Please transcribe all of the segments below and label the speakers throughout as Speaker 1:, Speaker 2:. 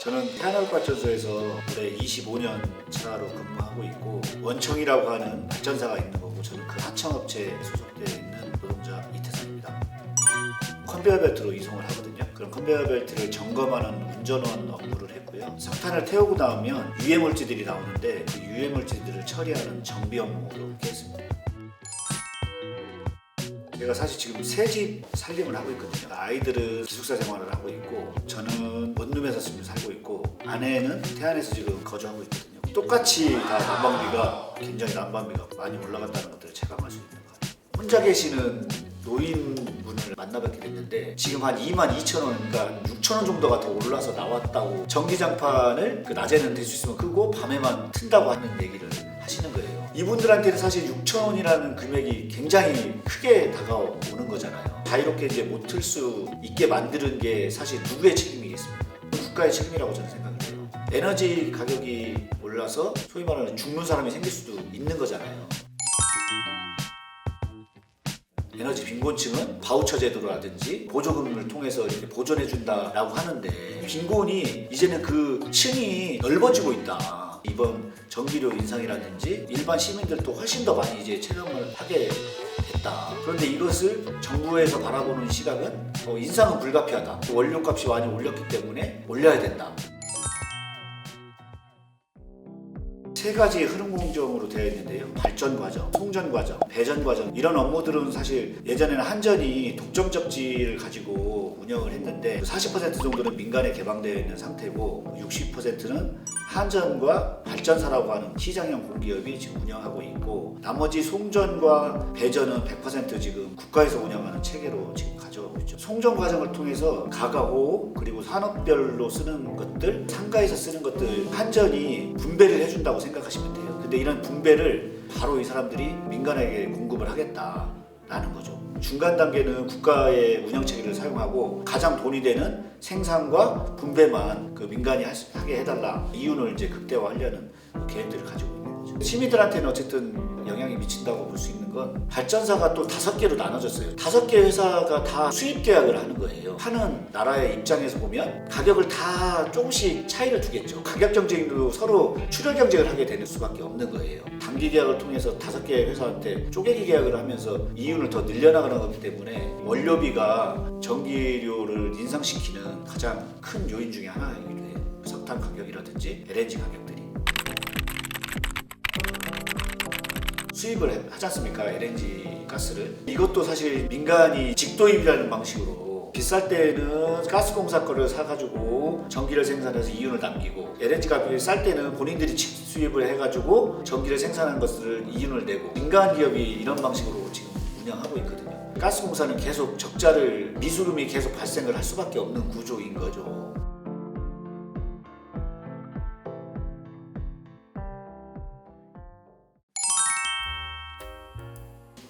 Speaker 1: 저는 태안화력발전소에서 올해 25년 차로 근무하고 있고 원청이라고 하는 발전사가 있는 거고 저는 그 하청업체에 소속되어 있는 노동자 이태성입니다. 컨베이어 벨트로 이송을 하거든요. 그럼 컨베이어 벨트를 점검하는 운전원 업무를 했고요. 석탄을 태우고 나오면 유해 물질들이 나오는데 그 유해 물질들을 처리하는 정비 업무로 했습니다. 제가 사실 지금 새집 살림을 하고 있거든요. 아이들은 기숙사 생활을 하고 있고 저는 원룸에서 지금 살고 있고 아내는 태안에서 지금 거주하고 있거든요. 똑같이 다 난방비가 굉장히 난방비가 많이 올라갔다는 것들을 체감할 수 있는 것 같아요. 혼자 계시는 노인분을 만나뵙게 됐는데 지금 한 2만 2천 원, 그러니까 6천 원 정도가 더 올라서 나왔다고 전기장판을 그 낮에는 될 수 있으면 끄고 밤에만 튼다고 하는 얘기를 하시는 거예요. 이분들한테는 사실 6천 원이라는 금액이 굉장히 크게 다가오는 거잖아요. 자유롭게 이제 못 틀 수 있게 만드는 게 사실 누구의 책임이겠습니까? 국가의 책임이라고 저는 생각을 해요. 에너지 가격이 올라서 소위 말하는 죽는 사람이 생길 수도 있는 거잖아요. 에너지 빈곤층은 바우처 제도라든지 보조금을 통해서 이렇게 보존해 준다라고 하는데 빈곤이 이제는 그 층이 넓어지고 있다. 이번 전기료 인상이라든지 일반 시민들도 훨씬 더 많이 이제 체감을 하게 됐다. 그런데 이것을 정부에서 바라보는 시각은 어, 인상은 불가피하다. 원료값이 많이 올렸기 때문에 올려야 된다. 세 가지 흐름 공정으로 되어 있는데요. 발전 과정, 송전 과정, 배전 과정 이런 업무들은 사실 예전에는 한전이 독점 적지를 가지고 운영을 했는데 40% 정도는 민간에 개방되어 있는 상태고 60%는 한전과 발전사라고 하는 시장형 공기업이 지금 운영하고 있고 나머지 송전과 배전은 100% 지금 국가에서 운영하는 체계로 지금 가져가고 있죠. 송전 과정을 통해서 가가호 그리고 산업별로 쓰는 것들 상가에서 쓰는 것들 한전이 분배를 해준다고 생각하시면 돼요. 근데 이런 분배를 바로 이 사람들이 민간에게 공급을 하겠다라는 거죠. 중간 단계는 국가의 운영 체계를 사용하고 가장 돈이 되는 생산과 분배만 그 민간이 하게 해달라 이윤을 이제 극대화하려는 계획들을 가지고. 시민들한테는 어쨌든 영향이 미친다고 볼 수 있는 건 발전사가 또 다섯 개로 나눠졌어요. 다섯 개 회사가 다 수입 계약을 하는 거예요. 하는 나라의 입장에서 보면 가격을 다 조금씩 차이를 두겠죠. 가격 경쟁으로 서로 출혈 경쟁을 하게 되는 수밖에 없는 거예요. 단기 계약을 통해서 다섯 개 회사한테 쪼개기 계약을 하면서 이윤을 더 늘려나가는 거기 때문에 원료비가 전기료를 인상시키는 가장 큰 요인 중에 하나이기도 해요. 석탄 가격이라든지 LNG 가격들 수입을 해- 하지 않습니까? LNG 가스를. 이것도 사실 민간이 직도입이라는 방식으로 비쌀 때는 가스공사 거를 사가지고 전기를 생산해서 이윤을 남기고 LNG 가격이 쌀 때는 본인들이 직수입을 해가지고 전기를 생산한 것을 이윤을 내고 민간 기업이 이런 방식으로 지금 운영하고 있거든요. 가스공사는 계속 적자를 미수름이 계속 발생을 할 수밖에 없는 구조인 거죠.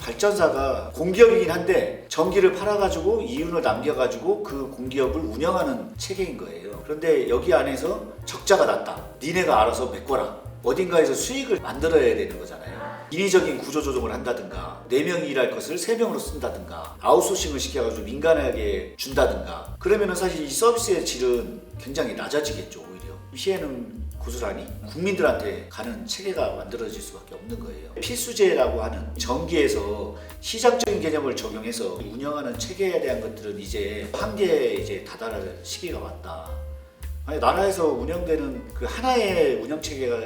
Speaker 1: 발전사가 공기업이긴 한데 전기를 팔아가지고 이윤을 남겨가지고 그 공기업을 운영하는 체계인 거예요. 그런데 여기 안에서 적자가 났다. 니네가 알아서 메꿔라. 어딘가에서 수익을 만들어야 되는 거잖아요. 인위적인 구조 조정을 한다든가, 4명이 일할 것을 3명으로 쓴다든가, 아웃소싱을 시켜가지고 민간에게 준다든가, 그러면은 사실 이 서비스의 질은 굉장히 낮아지겠죠, 오히려. 피해는 고스란히 국민들한테 가는 체계가 만들어질 수밖에 없는 거예요. 필수제라고 하는 전기에서 시장적인 개념을 적용해서 운영하는 체계에 대한 것들은 이제 한계에 이제 다다를 시기가 왔다. 아니 나라에서 운영되는 그 하나의 운영 체계가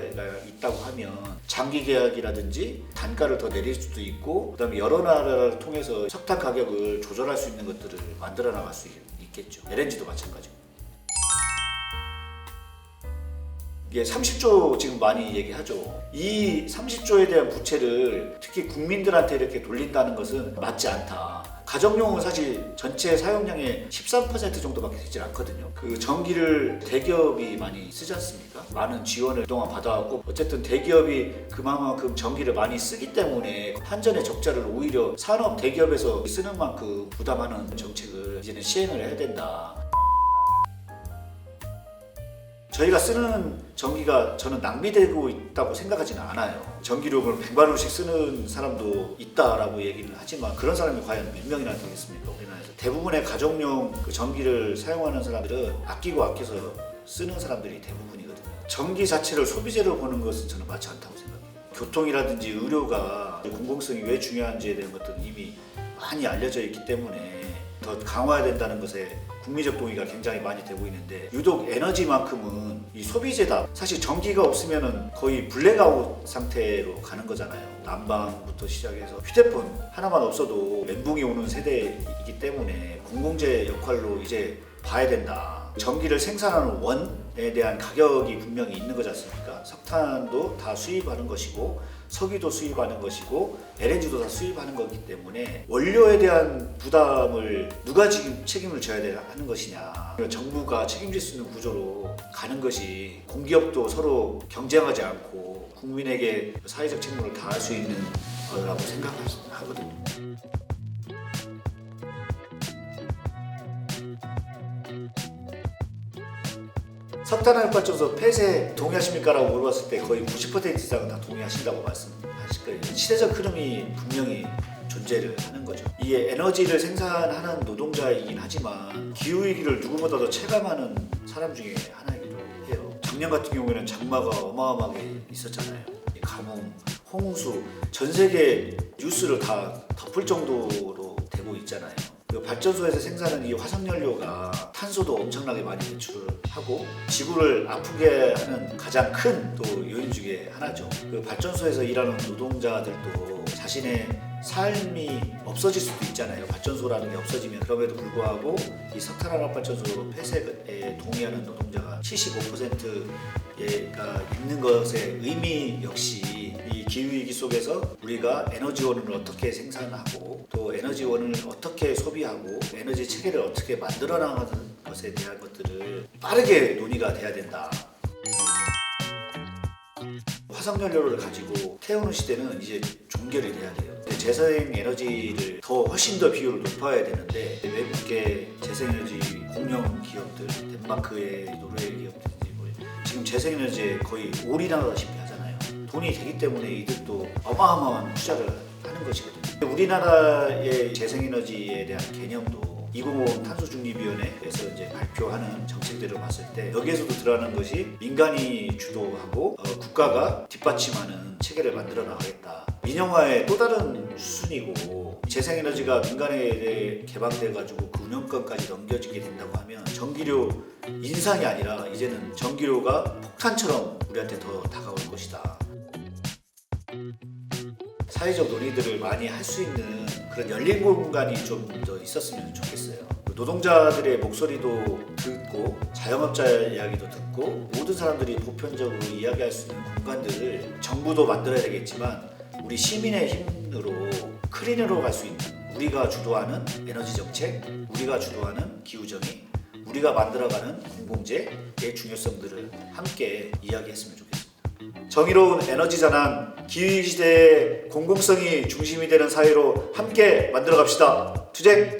Speaker 1: 있다고 하면 장기 계약이라든지 단가를 더 내릴 수도 있고 그다음에 여러 나라를 통해서 석탄 가격을 조절할 수 있는 것들을 만들어 나갈 수 있겠죠. LNG도 마찬가지고. 이게 30조 지금 많이 얘기하죠. 이 30조에 대한 부채를 특히 국민들한테 이렇게 돌린다는 것은 맞지 않다. 가정용은 사실 전체 사용량의 13% 정도밖에 되질 않거든요. 그 전기를 대기업이 많이 쓰지 않습니까? 많은 지원을 그동안 받아왔고 어쨌든 대기업이 그만큼 전기를 많이 쓰기 때문에 한전의 적자를 오히려 산업 대기업에서 쓰는 만큼 부담하는 정책을 이제는 시행을 해야 된다. 저희가 쓰는 전기가 저는 낭비되고 있다고 생각하지는 않아요. 전기료를 100만 원씩 쓰는 사람도 있다라고 얘기는 하지만 그런 사람이 과연 몇 명이나 되겠습니까? 우리나라에서 대부분의 가정용 그 전기를 사용하는 사람들은 아끼고 아껴서 쓰는 사람들이 대부분이거든요. 전기 자체를 소비재로 보는 것은 저는 맞지 않다고 생각해요. 교통이라든지 의료가 공공성이 왜 중요한지에 대한 것들은 이미 많이 알려져 있기 때문에 더 강화된다는 것에 국민적 동의가 굉장히 많이 되고 있는데 유독 에너지만큼은 이 소비재다. 사실 전기가 없으면은 거의 블랙아웃 상태로 가는 거잖아요. 난방부터 시작해서 휴대폰 하나만 없어도 멘붕이 오는 세대이기 때문에 공공재 역할로 이제 봐야 된다. 전기를 생산하는 원에 대한 가격이 분명히 있는 거지 않습니까? 석탄도 다 수입하는 것이고 석유도 수입하는 것이고 LNG도 다 수입하는 거기 때문에 원료에 대한 부담을 누가 지금 책임을 져야 되나 하는 것이냐 정부가 책임질 수 있는 구조로 가는 것이 공기업도 서로 경쟁하지 않고 국민에게 사회적 책무를 다할 수 있는 거라고 생각하거든요. 석탄화력발전소 폐쇄 동의하십니까라고 물어봤을 때 거의 90% 이상은 다 동의하신다고 말씀하실 거예요. 시대적 흐름이 분명히 존재를 하는 거죠. 이 에너지를 생산하는 노동자이긴 하지만 기후 위기를 누구보다도 체감하는 사람 중에 하나이기도 해요. 작년 같은 경우에는 장마가 어마어마하게 있었잖아요. 이 가뭄, 홍수, 전 세계 뉴스를 다 덮을 정도로 되고 있잖아요. 그 발전소에서 생산하는 이 화석연료가 탄소도 엄청나게 많이 배출을 하고 지구를 아프게 하는 가장 큰 또 요인 중에 하나죠. 그 발전소에서 일하는 노동자들도 자신의 삶이 없어질 수도 있잖아요. 발전소라는 게 없어지면 그럼에도 불구하고 이 석탄화력 발전소 폐쇄에 동의하는 노동자가 75%가 있는 것의 의미 역시 이 기후위기 속에서 우리가 에너지원을 어떻게 생산하고 또 에너지원을 어떻게 소비하고 에너지 체계를 어떻게 만들어 나가는 것에 대한 것들을 빠르게 논의가 돼야 된다. 화석연료를 가지고 태우는 시대는 이제 종결이 돼야 돼요. 재생 에너지를 더 훨씬 더 비율을 높아야 되는데 외국계 재생에너지 공영 기업들, 덴마크의 노르웨이 기업들이 뭐 지금 재생에너지에 거의 올인하다시피. 돈이 되기 때문에 이들도 어마어마한 투자를 하는 것이거든요. 우리나라의 재생에너지에 대한 개념도 2050 탄소중립위원회에서 이제 발표하는 정책들을 봤을 때 여기에서도 드러나는 것이 민간이 주도하고 어, 국가가 뒷받침하는 체계를 만들어 나가겠다. 민영화의 또 다른 수순이고 재생에너지가 민간에 개방돼 가지고 그 운영권까지 넘겨지게 된다고 하면 전기료 인상이 아니라 이제는 전기료가 폭탄처럼 우리한테 더 다가올 것이다. 사회적 논의들을 많이 할 수 있는 그런 열린 공간이 좀 더 있었으면 좋겠어요. 노동자들의 목소리도 듣고 자영업자 이야기도 듣고 모든 사람들이 보편적으로 이야기할 수 있는 공간들을 정부도 만들어야 되겠지만 우리 시민의 힘으로 클린으로 갈 수 있는 우리가 주도하는 에너지 정책, 우리가 주도하는 기후 정의, 우리가 만들어가는 공공재의 중요성들을 함께 이야기했으면 좋겠습니다. 정의로운 에너지 전환, 기후 시대의 공공성이 중심이 되는 사회로 함께 만들어 갑시다. 투쟁!